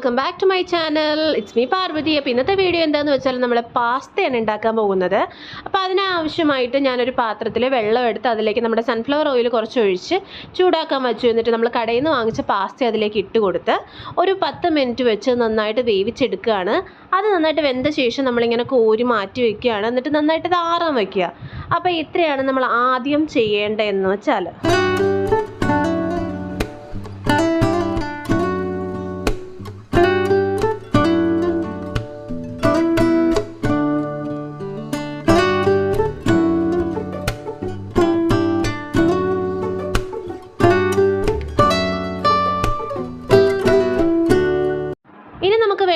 Welcome back to my channel. It's me Parvathy. അപ്പോൾ ഇന്നത്തെ video എന്താണെന്ന് വെച്ചാൽ നമ്മൾ പാസ്തയാണ് ഉണ്ടാക്കാൻ പോകുന്നത്. അപ്പോൾ അതിനാവശ്യമായിട്ട് ഞാനൊരു പാത്രത്തിൽ വെള്ളം എടുത്ത് അതിലേക്ക് നമ്മുടെ സൺഫ്ലവർ ഓയിൽ കുറച്ച് ഒഴിച്ച് ചൂടാക്കാൻ വെച്ചു. എന്നിട്ട് നമ്മൾ കടയിൽ നിന്ന് വാങ്ങിച്ച പാസ്ത അതിലേക്ക് ഇട്ട് കൊടുത്ത് ഒരു പത്ത് മിനിറ്റ് വെച്ച് നന്നായിട്ട് വേവിച്ചെടുക്കുകയാണ്. അത് നന്നായിട്ട് വെന്ത ശേഷം നമ്മളിങ്ങനെ കോരി മാറ്റി വെക്കുകയാണ്. എന്നിട്ട് നന്നായിട്ട് ഇത് ആറാൻ വയ്ക്കുക അപ്പോൾ ഇത്രയാണ് നമ്മൾ ആദ്യം ചെയ്യേണ്ടതെന്ന് വെച്ചാൽ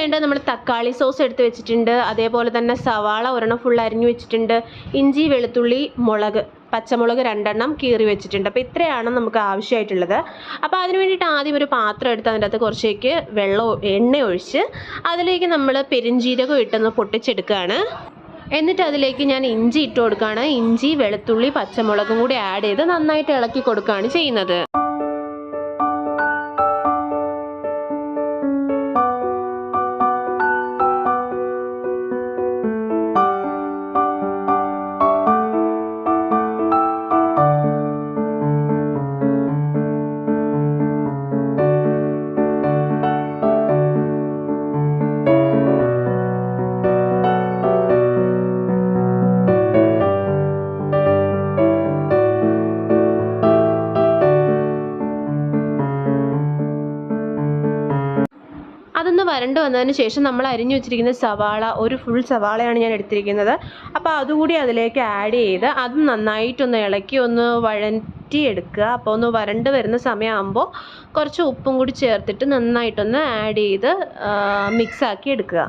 വേണ്ട നമ്മൾ തക്കാളി സോസ് എടുത്ത് വെച്ചിട്ടുണ്ട്. അതേപോലെ തന്നെ സവാള ഒരെണ്ണം ഫുൾ അരിഞ്ഞു വെച്ചിട്ടുണ്ട്. ഇഞ്ചി വെളുത്തുള്ളി മുളക് പച്ചമുളക് രണ്ടെണ്ണം കീറി വെച്ചിട്ടുണ്ട്. അപ്പോൾ ഇത്രയാണ് നമുക്ക് ആവശ്യമായിട്ടുള്ളത്. അപ്പോൾ അതിന് വേണ്ടിയിട്ട് ആദ്യം ഒരു പാത്രം എടുത്ത് അതിന്റെ അകത്ത് കുറച്ചേക്ക് വെള്ളം എണ്ണ ഒഴിച്ച് അതിലേക്ക് നമ്മൾ പെരിഞ്ജീരകം ഇട്ടൊന്ന് പൊട്ടിച്ചെടുക്കുകയാണ്. എന്നിട്ട് അതിലേക്ക് ഞാൻ ഇഞ്ചി ഇട്ട് കൊടുക്കുകയാണ്. ഇഞ്ചി വെളുത്തുള്ളി പച്ചമുളകും കൂടി ആഡ് ചെയ്ത് നന്നായിട്ട് ഇളക്കി കൊടുക്കുകയാണ് ചെയ്യുന്നത്. അതൊന്ന് വരണ്ട് വന്നതിന് ശേഷം നമ്മൾ അരിഞ്ഞു വെച്ചിരിക്കുന്ന സവാള ഒരു ഫുൾ സവാളയാണ് ഞാൻ എടുത്തിരിക്കുന്നത്. അപ്പോൾ അതുകൂടി അതിലേക്ക് ആഡ് ചെയ്ത് അത് നന്നായിട്ടൊന്ന് ഇളക്കി ഒന്ന് വഴറ്റി എടുക്കുക അപ്പോൾ ഒന്ന് വരണ്ട് വരുന്ന സമയമാകുമ്പോൾ കുറച്ച് ഉപ്പും കൂടി ചേർത്തിട്ട് നന്നായിട്ടൊന്ന് ആഡ് ചെയ്ത് മിക്സ് ആക്കി എടുക്കുക.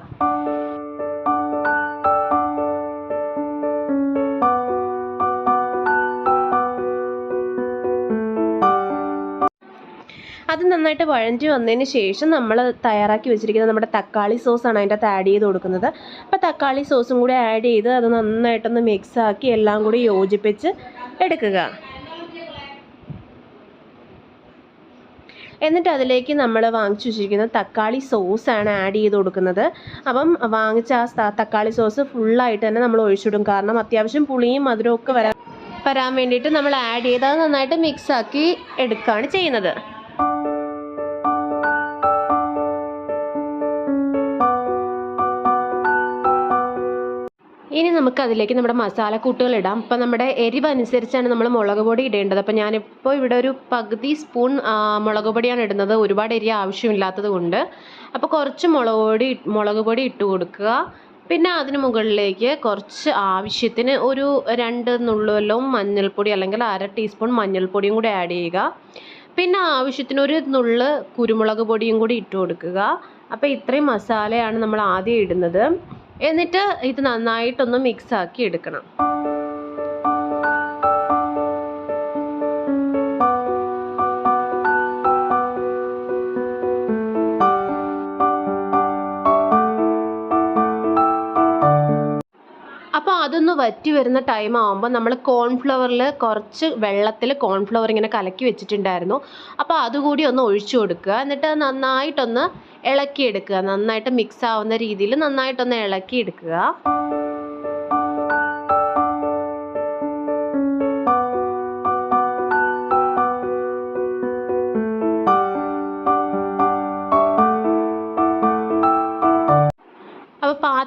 അത് നന്നായിട്ട് വഴഞ്ഞു വന്നതിന് ശേഷം നമ്മൾ തയ്യാറാക്കി വെച്ചിരിക്കുന്ന നമ്മുടെ തക്കാളി സോസാണ് അതിന്റെ അകത്ത് ആഡ് ചെയ്ത് കൊടുക്കുന്നത്. അപ്പോൾ തക്കാളി സോസും കൂടി ആഡ് ചെയ്ത് അത് നന്നായിട്ടൊന്ന് മിക്സ് ആക്കി എല്ലാം കൂടി യോജിപ്പിച്ച് എടുക്കുക. എന്നിട്ട് അതിലേക്ക് നമ്മൾ വാങ്ങിച്ചു വെച്ചിരിക്കുന്ന തക്കാളി സോസാണ് ആഡ് ചെയ്ത് കൊടുക്കുന്നത്. അപ്പം വാങ്ങിച്ച ആ തക്കാളി സോസ് ഫുള്ളായിട്ട് തന്നെ നമ്മൾ ഒഴിച്ചിടും കാരണം അത്യാവശ്യം പുളിയും മധുരവും ഒക്കെ വരാൻ വരാൻ വേണ്ടിയിട്ട് നമ്മൾ ആഡ് ചെയ്ത് നന്നായിട്ട് മിക്സാക്കി എടുക്കുകയാണ് ചെയ്യുന്നത്. ഇനി നമുക്ക് അതിലേക്ക് നമ്മുടെ മസാലക്കൂട്ടുകൾ ഇടാം. അപ്പം നമ്മുടെ എരിവ് അനുസരിച്ചാണ് നമ്മൾ മുളക് പൊടി ഇടേണ്ടത്. അപ്പം ഞാനിപ്പോൾ ഇവിടെ ഒരു പകുതി സ്പൂൺ മുളക് പൊടിയാണ് ഇടുന്നത്. ഒരുപാട് എരി ആവശ്യമില്ലാത്തത് കൊണ്ട്. അപ്പോൾ കുറച്ച് മുളക് പൊടി മുളക് പൊടി ഇട്ട് കൊടുക്കുക. പിന്നെ അതിന് മുകളിലേക്ക് കുറച്ച് ആവശ്യത്തിന് ഒരു രണ്ട് നുള്ളുവല്ലോ മഞ്ഞൾപ്പൊടി അല്ലെങ്കിൽ അര ടീസ്പൂൺ മഞ്ഞൾപ്പൊടിയും കൂടി ആഡ് ചെയ്യുക. പിന്നെ ആവശ്യത്തിന് ഒരു നുള്ള് കുരുമുളക് പൊടിയും കൂടി ഇട്ട് കൊടുക്കുക. അപ്പോൾ ഇത്രയും മസാലയാണ് നമ്മൾ ആദ്യം ഇടുന്നത്. എന്നിട്ട് ഇത് നന്നായിട്ടൊന്ന് മിക്സ് ആക്കി എടുക്കണം. വറ്റി വരുന്ന ടൈം ആകുമ്പോൾ നമ്മൾ കോൺഫ്ലവറിൽ കുറച്ച് വെള്ളത്തിൽ കോൺഫ്ലവർ ഇങ്ങനെ കലക്കി വെച്ചിട്ടുണ്ടായിരുന്നു. അപ്പോൾ അതുകൂടി ഒന്ന് ഒഴിച്ചു കൊടുക്കുക. എന്നിട്ട് നന്നായിട്ടൊന്ന് ഇളക്കിയെടുക്കുക. നന്നായിട്ട് മിക്സ് ആവുന്ന രീതിയിൽ നന്നായിട്ടൊന്ന് ഇളക്കിയെടുക്കുക.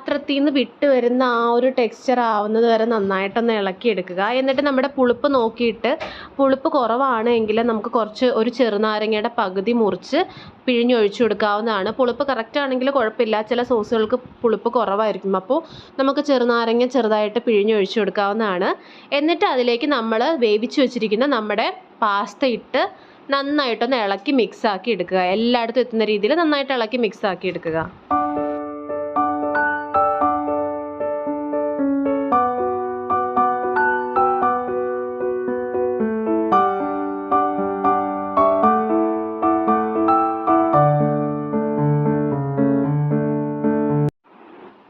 പാത്രത്തിൽ നിന്ന് വിട്ട് വരുന്ന ആ ഒരു ടെക്സ്ചർ ആവുന്നത് വരെ നന്നായിട്ടൊന്ന് ഇളക്കിയെടുക്കുക. എന്നിട്ട് നമ്മുടെ പുളിപ്പ് നോക്കിയിട്ട് പുളിപ്പ് കുറവാണ് എങ്കിൽ നമുക്ക് കുറച്ച് ഒരു ചെറുനാരങ്ങയുടെ പകുതി മുറിച്ച് പിഴിഞ്ഞൊഴിച്ചു കൊടുക്കാവുന്നതാണ്. പുളിപ്പ് കറക്റ്റ് ആണെങ്കിൽ കുഴപ്പമില്ല. ചില സോസുകൾക്ക് പുളിപ്പ് കുറവായിരിക്കും. അപ്പോൾ നമുക്ക് ചെറുനാരങ്ങ ചെറുതായിട്ട് പിഴിഞ്ഞൊഴിച്ചു കൊടുക്കാവുന്നതാണ്. എന്നിട്ട് അതിലേക്ക് നമ്മൾ വേവിച്ച് വെച്ചിരിക്കുന്ന നമ്മുടെ പാസ്ത ഇട്ട് നന്നായിട്ടൊന്ന് ഇളക്കി മിക്സ് ആക്കി എടുക്കുക. എല്ലായിടത്തും എത്തുന്ന രീതിയിൽ നന്നായിട്ട് ഇളക്കി മിക്സ് ആക്കി എടുക്കുക.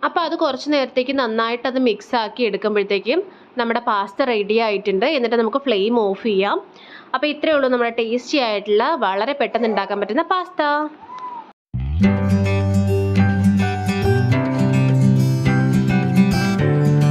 അപ്പോൾ അത് കുറച്ച് നേരത്തേക്ക് നന്നായിട്ട് അത് മിക്സ് ആക്കി എടുക്കുമ്പോഴത്തേക്കും നമ്മുടെ പാസ്ത റെഡി ആയിട്ടുണ്ട്. എന്നിട്ട് നമുക്ക് ഫ്ലെയിം ഓഫ് ചെയ്യാം. അപ്പോൾ ഇത്രയേ ഉള്ളൂ നമ്മുടെ ടേസ്റ്റി ആയിട്ടുള്ള വളരെ പെട്ടെന്ന് ഉണ്ടാക്കാൻ പറ്റുന്ന പാസ്ത